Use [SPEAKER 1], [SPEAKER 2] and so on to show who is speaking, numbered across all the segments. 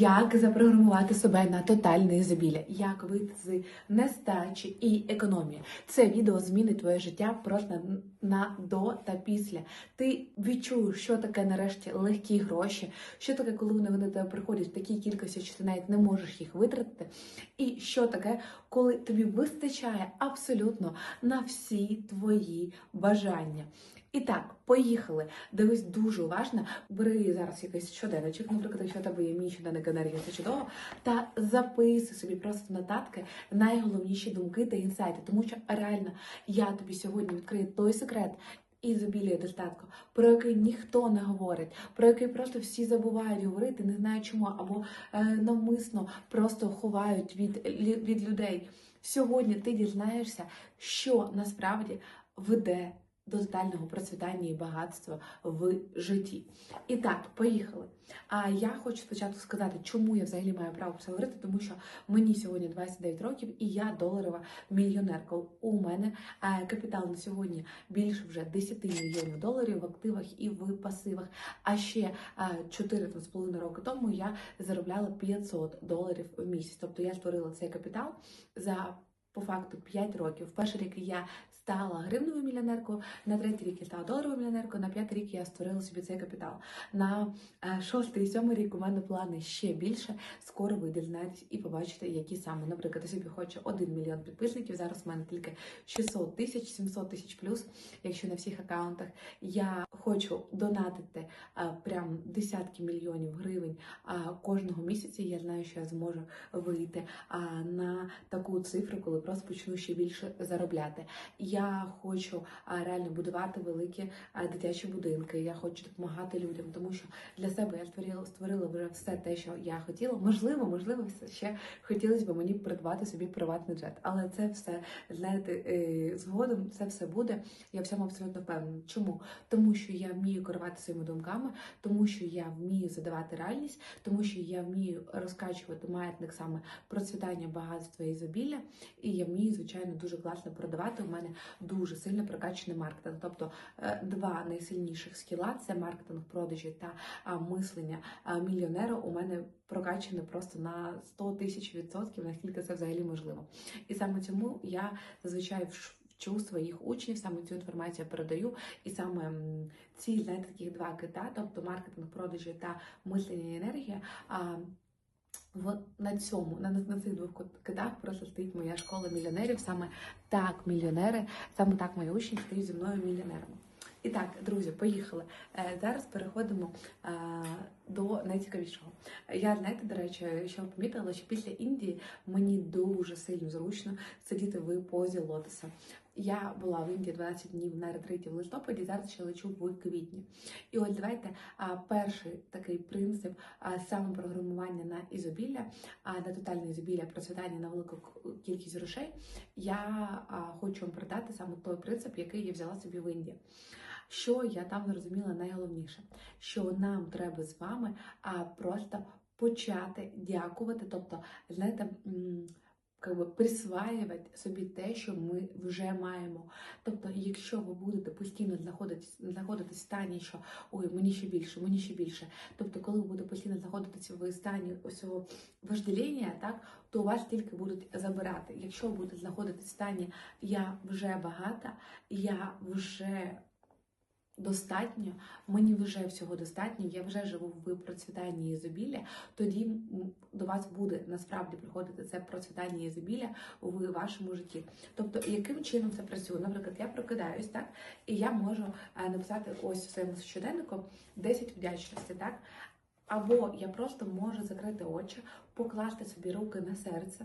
[SPEAKER 1] Як запрограмувати себе на тотальне ізобілля? Як вийти з нестачі і економії? Це відео змінить твоє життя просто на до та після. Ти відчуєш, що таке нарешті легкі гроші, що таке, коли вони до тебе приходять в такій кількості, що ти навіть не можеш їх витратити. І що таке, коли тобі вистачає абсолютно на всі твої бажання. І так, поїхали. Дивись дуже уважно. Бери зараз якийсь щоденничок, наприклад, якщо тебе є мій щоденник енергії, це чудово. Та записуй собі просто нотатки найголовніші думки та інсайти. Тому що реально я тобі сьогодні відкрию той секрет. Ізобілія достатку, про який ніхто не говорить, про який просто всі забувають говорити, не знаю чому, або е, навмисно просто ховають від, від людей. Сьогодні ти дізнаєшся, що насправді веде до тотального процвітання і багатства в житті. І так, поїхали. А я хочу спочатку сказати, чому я взагалі маю право це говорити, тому що мені сьогодні 29 років і я доларова мільйонерка. У мене е, капітал на сьогодні більше вже 10 мільйонів доларів в активах і в пасивах. А ще е, 4,5 роки тому я заробляла 500 доларів в місяць. Тобто я створила цей капітал за по факту 5 років. В перший рік я стала гривневою мільйонеркою, на третій рік я стала доларовою мільйонеркою, на п'ятий рік я створила собі цей капітал. На е, шостий і сьомий рік у мене плани ще більше. Скоро ви дізнаєтесь і побачите, які саме. Наприклад, я собі хочу 1 мільйон підписників. Зараз у мене тільки 600 тисяч, 700 тисяч плюс, якщо на всіх аккаунтах. Я хочу донатити е, прям десятки мільйонів гривень е, кожного місяця. Я знаю, що я зможу вийти е, на таку цифру, коли просто почну ще більше заробляти. Я хочу а, реально будувати великі дитячі будинки. Я хочу допомагати людям, тому що для себе я створила створила вже все те, що я хотіла. Можливо, можливо, ще хотілося б мені придбати собі приватний джет, але це все знаєте, е, згодом це все буде. Я в цьому абсолютно впевнена. Чому? Тому що я вмію керувати своїми думками, тому що я вмію задавати реальність, тому що я вмію розкачувати маятник саме процвітання багатства і ізобілля, і я вмію, звичайно, дуже класно продавати. У мене дуже сильно прокачаний маркетинг. Тобто е, два найсильніших скіла це маркетинг, продажі та мислення мільйонера. У мене прокачане просто на 100 тисяч відсотків, наскільки це взагалі можливо. І саме цьому я зазвичай вчу своїх учнів, саме цю інформацію передаю, і саме ці знаєте, таких два кита, тобто маркетинг, продажі та мислення і енергія. На цьому на, на цих двох кит- китах просто стоїть моя школа мільйонерів. Саме так, мільйонери, саме так мої учні стають зі мною мільйонерами. І так, друзі, поїхали. Е, Зараз переходимо е, до найцікавішого. Я знаєте, до речі, що помітила, що після Індії мені дуже сильно зручно сидіти в позі лотоса. Я була в Індії 12 днів на ретриті в листопаді, зараз ще лечу в квітні. І от давайте перший такий принцип самопрограмування на ізобілля, а на тотальне ізобілля, процвітання на велику кількість грошей. Я хочу вам передати саме той принцип, який я взяла собі в Індії. Що я там зрозуміла найголовніше, що нам треба з вами просто почати дякувати, тобто, знаєте, как би присваювати собі те, що ми вже маємо. Тобто, якщо ви будете постійно знаходитись, знаходитись в стані, що ой, мені ще більше, мені ще більше. Тобто, коли ви будете постійно знаходитися в стані ось цього вождеління, так, то вас тільки будуть забирати. Якщо ви будете знаходитись в стані я вже багата, я вже достатньо, мені вже всього достатньо, я вже живу в процвітанні і ізобілля, тоді до вас буде насправді приходити це процвітання ізобілля в вашому житті. Тобто, яким чином це працює? Наприклад, я прокидаюсь, так, і я можу е, написати ось в своєму щоденнику 10 вдячностей, так? Або я просто можу закрити очі, покласти собі руки на серце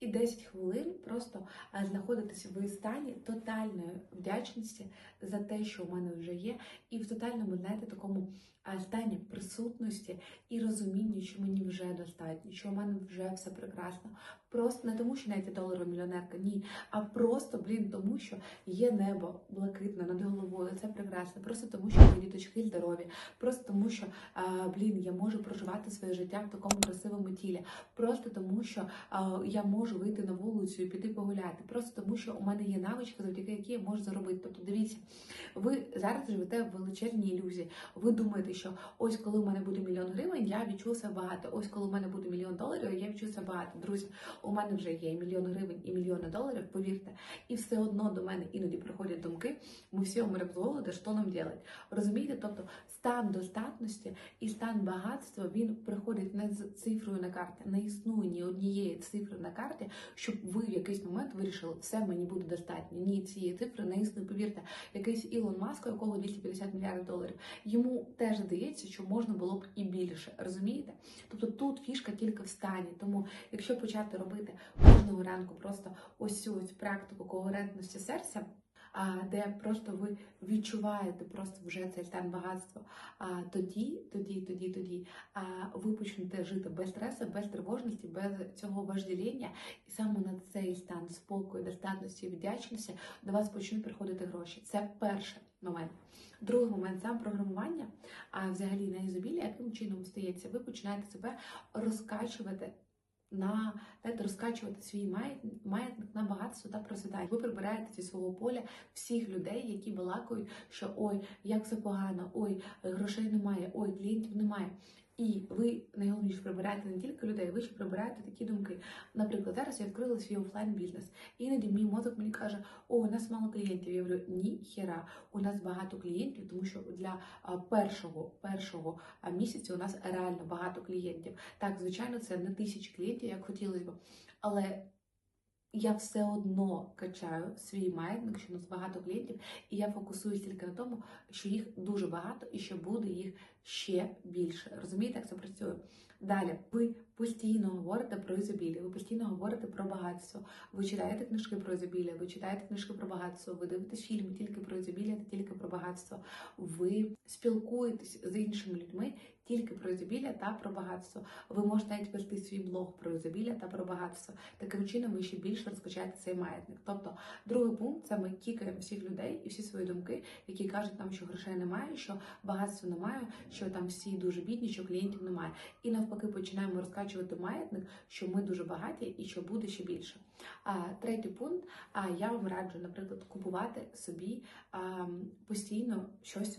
[SPEAKER 1] і 10 хвилин просто е, знаходитися в стані тотальної вдячності за те, що у мене вже є, і в тотальному, знаєте, такому е, стані присутності і розуміння, що мені вже достатньо, що у мене вже все прекрасно. Просто не тому, що навіть доларова мільйонерка, ні, а просто, блін, тому що є небо блакитне над головою, це прекрасно. Просто тому, що мої діточки здорові, просто тому, що а, блін, я можу проживати своє життя в такому красивому тілі, просто тому, що а, я можу вийти на вулицю і піти погуляти, просто тому що у мене є навичка, завдяки якій я можу заробити. Тобто, дивіться, ви зараз живете в величезній ілюзії. Ви думаєте, що ось коли у мене буде мільйон гривень, я відчув себе багато. Ось коли у мене буде мільйон доларів, я відчув себе багато. Друзі, у мене вже є мільйон гривень і мільйони доларів, повірте. І все одно до мене іноді приходять думки, ми всі умремо з що нам робити? Розумієте? Тобто стан достатності і стан багатства він приходить не з цифрою на карті. Не існує ні однієї цифри на карті, щоб ви в якийсь момент вирішили, все мені буде достатньо. Ні, цієї цифри не існує. Повірте, якийсь Ілон Маск, у якого 250 мільярдів доларів, йому теж здається, що можна було б і більше. Розумієте? Тобто тут фішка тільки в стані. Тому, якщо почати робити кожного ранку просто ось цю практику когерентності серця. Де просто ви відчуваєте просто вже цей стан багатства. А тоді, тоді, тоді, тоді а, ви почнете жити без стресу, без тривожності, без цього вождеління, і саме на цей стан спокою, достатності і вдячності до вас почнуть приходити гроші. Це перший момент. Другий момент сам програмування, а взагалі на ізобілі, яким чином стається, ви починаєте себе розкачувати на знаєте, розкачувати свій маятник, на багатство та процвітання. Ви прибираєте зі свого поля всіх людей, які балакають, що ой, як все погано, ой, грошей немає, ой, клієнтів немає. І ви найголовніше прибираєте не тільки людей, ви ще прибираєте такі думки. Наприклад, зараз я відкрила свій офлайн бізнес. Іноді мій мозок мені каже, о, у нас мало клієнтів. Я говорю, ні, хіра, у нас багато клієнтів, тому що для першого першого місяця у нас реально багато клієнтів. Так, звичайно, це не тисячі клієнтів, як хотілося б, але. Я все одно качаю свій маятник, що у нас багато клієнтів, і я фокусуюсь тільки на тому, що їх дуже багато і що буде їх ще більше. Розумієте, як це працює? Далі ви постійно говорите про ізобілля, ви постійно говорите про багатство. Ви читаєте книжки про ізобілля, ви читаєте книжки про багатство, ви дивитесь фільми тільки про ізобілля та тільки про багатство. Ви спілкуєтесь з іншими людьми тільки про ізобілля та про багатство. Ви можете навіть вести свій блог про ізобілля та про багатство. Таким чином ви ще більше розкачаєте цей маятник. Тобто, другий пункт це ми кікаємо всіх людей і всі свої думки, які кажуть нам, що грошей немає, що багатства немає, що там всі дуже бідні, що клієнтів немає. І навпаки, починаємо розкачувати маятник, що ми дуже багаті і що буде ще більше. А третій пункт: я вам раджу, наприклад, купувати собі постійно щось.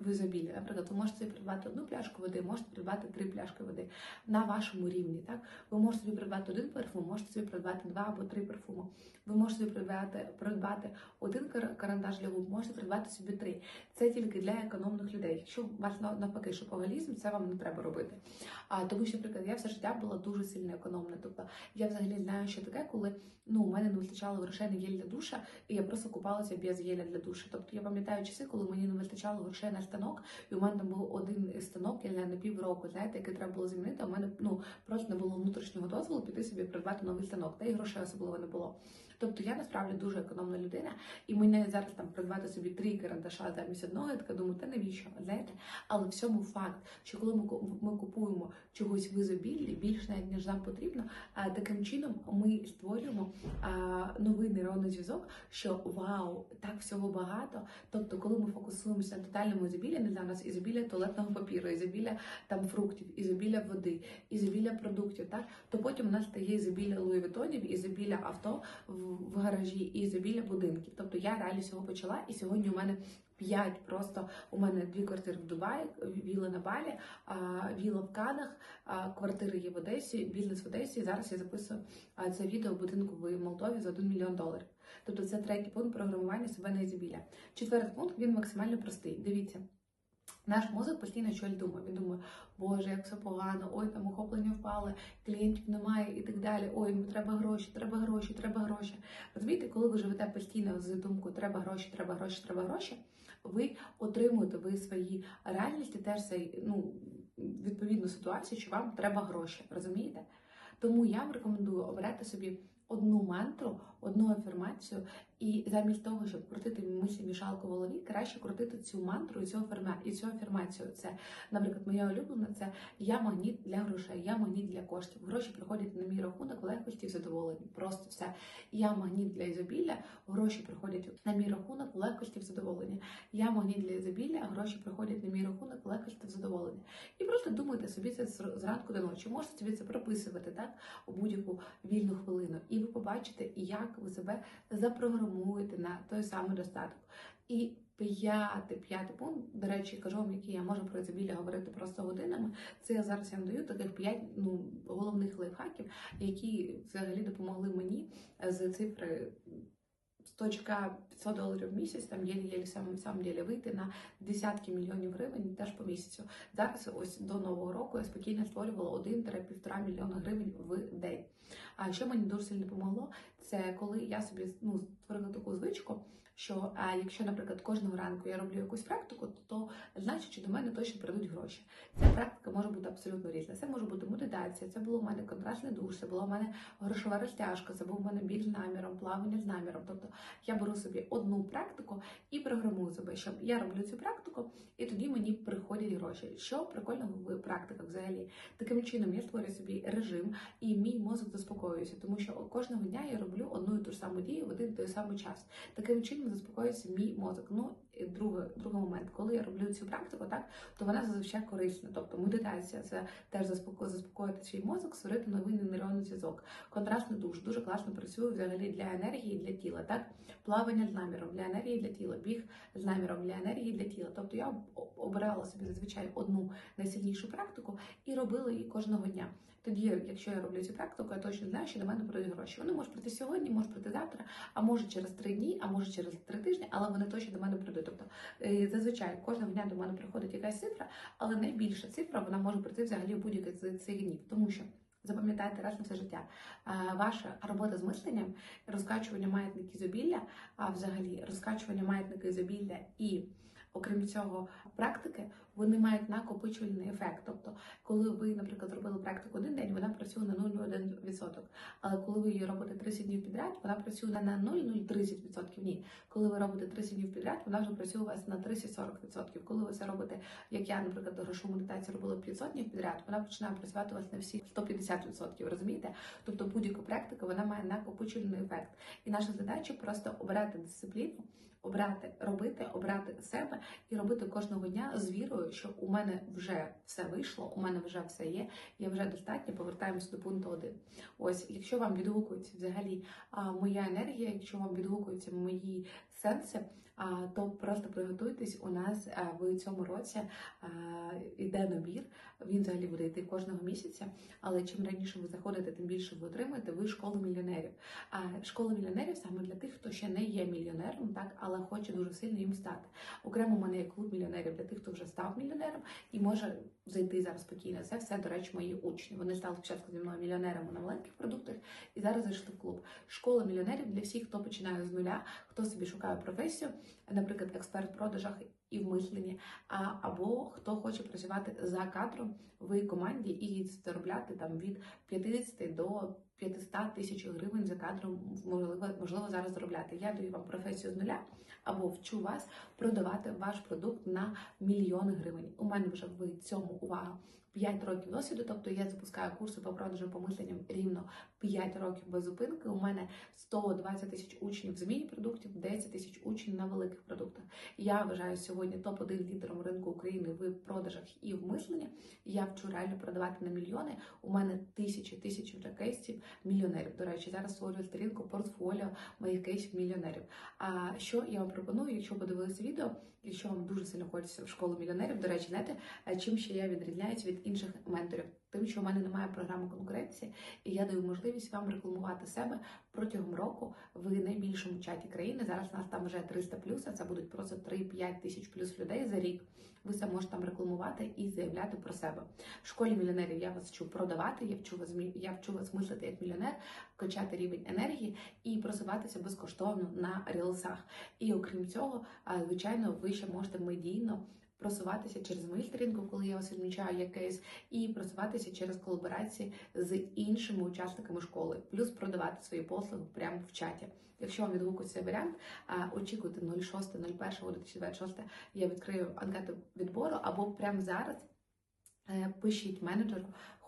[SPEAKER 1] В ізобілі. Наприклад, ви можете собі придбати одну пляшку води, можете придбати три пляшки води на вашому рівні. Так? Ви можете собі придбати один парфум, можете собі придбати два або три парфуми. Ви можете собі придбати, придбати один карандаш для губ, можете придбати собі три. Це тільки для економних людей. Якщо у вас навпаки шопоголізм, це вам не треба робити. А тому, що, наприклад, я все життя була дуже сильно економна. Тобто я взагалі знаю, що таке, коли ну у мене не вистачало грошей на гель для душа, і я просто купалася без геля для душа. Тобто я пам'ятаю часи, коли мені не вистачало грошей на станок, і у мене був один станок, я на півроку, знаєте, який треба було змінити. а У мене ну просто не було внутрішнього дозволу піти собі придбати новий станок, та й грошей особливо не було. Тобто я насправді дуже економна людина, і мене зараз там придбати собі три карандаша замість одного, я така думаю, та навіщо? Знаєте? Але в цьому факт, що коли ми ми купуємо чогось в ізобіллі, більш навіть ніж нам потрібно, таким чином ми створюємо новий нейронний зв'язок, що вау, так всього багато. Тобто, коли ми фокусуємося на тотальному ізобіллі, не знаю, у нас ізобілля туалетного папіру, ізобілля там фруктів, ізобілля води, ізобілля продуктів, так то потім у нас стає ізобілля луївітонів, ізобілля авто в гаражі і ізобілля будинків. Тобто я реально всього почала, і сьогодні у мене п'ять просто у мене дві квартири в Дубаї, віла на Балі, віла в Канах, квартири є в Одесі, бізнес в Одесі. Зараз я записую це відео в будинку в Молдові за 1 мільйон доларів. Тобто це третій пункт програмування себе на ізобілля. Четвертий пункт він максимально простий. Дивіться. Наш мозок постійно щось думає. Він думає, Боже, як все погано, ой, там охоплення впали, клієнтів немає і так далі. Ой, мені треба гроші, треба гроші, треба гроші. Розумієте, коли ви живете постійно з думкою Треба гроші, треба гроші, треба гроші, ви отримуєте ви свої реальності, теж ну, відповідну ситуацію, що вам треба гроші. Розумієте? Тому я вам рекомендую обирати собі одну мантру, одну афірмацію, І замість того, щоб крутити мішалку в голові, краще крутити цю мантру і цю і цю афірмацію. Це, наприклад, моя улюблена це я магніт для грошей, я магніт для коштів. Гроші приходять на мій рахунок легкості і задоволення. Просто все. Я магніт для ізобілля, гроші приходять на мій рахунок легкості в задоволення. Я магніт для ізобілля, гроші приходять на мій рахунок легкості в задоволення. І просто думайте собі це зранку до ночі. Можете собі це прописувати так у будь-яку вільну хвилину, і ви побачите, як ви себе запрограмуєте на той самий достаток. І п'ятий, п'ятий пункт, до речі, кажу вам, який я можу про ізобілля говорити просто годинами. Це я зараз я даю таких п'ять ну, головних лайфхаків, які взагалі допомогли мені з цифри 100 500 доларів в місяць, там єлі-єлі сам, самом ділі вийти на десятки мільйонів гривень теж по місяцю. Зараз ось до нового року я спокійно створювала 1-1,5 мільйона гривень в день. А що мені дуже сильно допомогло, це коли я собі ну, створила таку звичку. Що якщо, наприклад, кожного ранку я роблю якусь практику, то, значить, що до мене точно прийдуть гроші. Ця практика може бути абсолютно різна. Це може бути медитація, це було у мене контрастний душ, це була у мене грошова розтяжка, це був у мене біг з наміром, плавання з наміром. Тобто я беру собі одну практику і програмую себе, що я роблю цю практику, і тоді мені приходять гроші. Що прикольно в практиках взагалі. Таким чином я створюю собі режим, і мій мозок заспокоюється, тому що кожного дня я роблю одну і ту ж саму дію в один той самий час. Таким чином заспокоюється мій мозок. Ну і другий, другий момент, коли я роблю цю практику, так то вона зазвичай корисна. Тобто медитація це теж заспоко- заспокоїти свій мозок, створити новий нейронний зв'язок. Контрастний душ дуже класно працює взагалі для енергії, для тіла. Так, плавання з наміром для енергії для тіла, біг з наміром для енергії для тіла. Тобто я обирала собі зазвичай одну найсильнішу практику і робила її кожного дня. Тоді, якщо я роблю цю практику, я точно знаю, що до мене прийдуть гроші. Вони можуть прийти сьогодні, можуть прийти завтра, а може через три дні, а може через три тижні, але вони точно до мене прийдуть. Тобто е, зазвичай кожного дня до мене приходить якась цифра, але найбільша цифра вона може прийти взагалі будь-який з цих днів, тому що. Запам'ятайте раз на все життя. Ваша робота з мисленням, розкачування маятників ізобілля, а взагалі розкачування маятника ізобілля і, окрім цього, практики, вони мають накопичувальний ефект. Тобто, коли ви, наприклад, зробили практику один день, вона працює на 0,1%. Але коли ви її робите 30 днів підряд, вона працює на 0,030%. Ні. Коли ви робите 30 днів підряд, вона вже працює у вас на 30-40%. Коли ви це робите, як я, наприклад, грошову медитацію робила 500 днів підряд, вона починає працювати у вас на всі 150%. Розумієте? Тобто будь-яка практика вона має накопичувальний ефект. І наша задача просто обрати дисципліну. Обрати, робити, обрати себе і робити кожного дня з вірою, що у мене вже все вийшло, у мене вже все є, я вже достатньо. Повертаємося до пункту один. Ось, якщо вам відгукується взагалі а, моя енергія, якщо вам відгукуються мої сенси, а, то просто приготуйтесь. У нас а, в цьому році а, йде набір. Він взагалі буде йти кожного місяця. Але чим раніше ви заходите, тим більше ви отримаєте. Ви школу мільйонерів. А школа мільйонерів саме для тих, хто ще не є мільйонером, так але хоче дуже сильно їм стати. Окремо, у мене є клуб мільйонерів для тих, хто вже став мільйонером і може зайти зараз спокійно. Це все, до речі, мої учні. Вони стали спочатку зі мною мільйонерами на маленьких продуктах і зараз зайшли в клуб. Школа мільйонерів для всіх, хто починає з нуля, хто собі шукає професію, наприклад, експерт в продажах і в мисленні, а або хто хоче працювати за кадром в команді і заробляти там від 50 до 500 тисяч гривень за кадром можливо, можливо зараз заробляти. Я даю вам професію з нуля або вчу вас продавати ваш продукт на мільйони гривень. У мене вже в цьому увага. 5 років досвіду, тобто я запускаю курси по продажу по мисленням рівно 5 років без зупинки. У мене 120 тисяч учнів з міні-продуктів, 10 тисяч учнів на великих продуктах. Я вважаю сьогодні топ-1 лідером ринку України в продажах і в мисленні. Я вчу реально продавати на мільйони. У мене тисячі тисячі вже кейсів мільйонерів. До речі, зараз створюю сторінку портфоліо моїх кейсів мільйонерів. А що я вам пропоную, якщо подивилися відео, якщо вам дуже сильно хочеться в школу мільйонерів, до речі, знаєте, а чим ще я відрізняюсь від інших менторів? Тим, що в мене немає програми конкуренції, і я даю можливість вам рекламувати себе протягом року в найбільшому чаті країни. Зараз нас там вже 300 плюс, а це будуть просто 3-5 тисяч плюс людей за рік. Ви це можете там рекламувати і заявляти про себе. В школі мільйонерів я вас вчу продавати, я вчу вас я вчу вас мислити як мільйонер, качати рівень енергії і просуватися безкоштовно на рілсах. І окрім цього, звичайно, ви ще можете медійно просуватися через мою сторінку, коли я вас відмічаю як кейс, і просуватися через колаборації з іншими учасниками школи, плюс продавати свої послуги прямо в чаті. Якщо вам відгукується цей варіант, очікуйте 06.01.2026 я відкрию анкету відбору або прямо зараз е, пишіть менеджеру,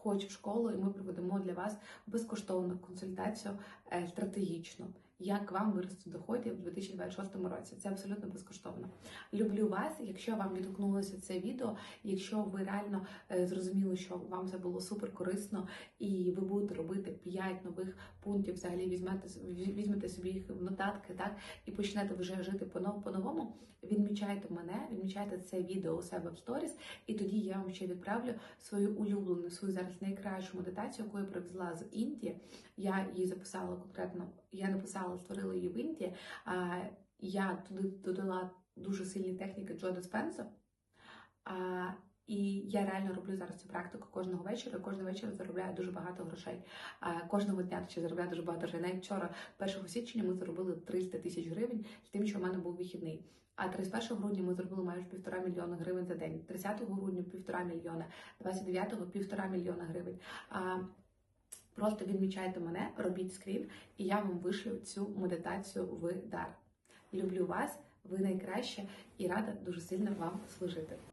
[SPEAKER 1] хочу в школу, і ми проведемо для вас безкоштовну консультацію стратегічно. стратегічну. Як вам вирости доходи в 2026 році? Це абсолютно безкоштовно. Люблю вас. Якщо вам відгукнулося це відео, якщо ви реально е, зрозуміли, що вам це було супер корисно, і ви будете робити 5 нових пунктів, взагалі візьмете візь- візьмете собі їх в нотатки, так і почнете вже жити по по-новому. Відмічайте мене, відмічайте це відео у себе в сторіс, і тоді я вам ще відправлю свою улюблену, свою зараз найкращу медитацію, яку я привезла з Індії. Я її записала конкретно. Я написала, створила її в Індії. А я туди додала дуже сильні техніки Джо Диспенза. А, і я реально роблю зараз цю практику кожного вечора. Кожного вечора заробляю дуже багато грошей. Кожного дня ще заробляю дуже багато грошей. Навіть вчора, 1 січня, ми заробили 300 тисяч гривень з тим, що в мене був вихідний. А 31 грудня ми зробили майже півтора мільйона гривень за день. 30 грудня півтора мільйона, 29-го півтора мільйона гривень. Просто відмічайте мене, робіть скрін, і я вам вишлю цю медитацію в дар. Люблю вас, ви найкраще і рада дуже сильно вам служити.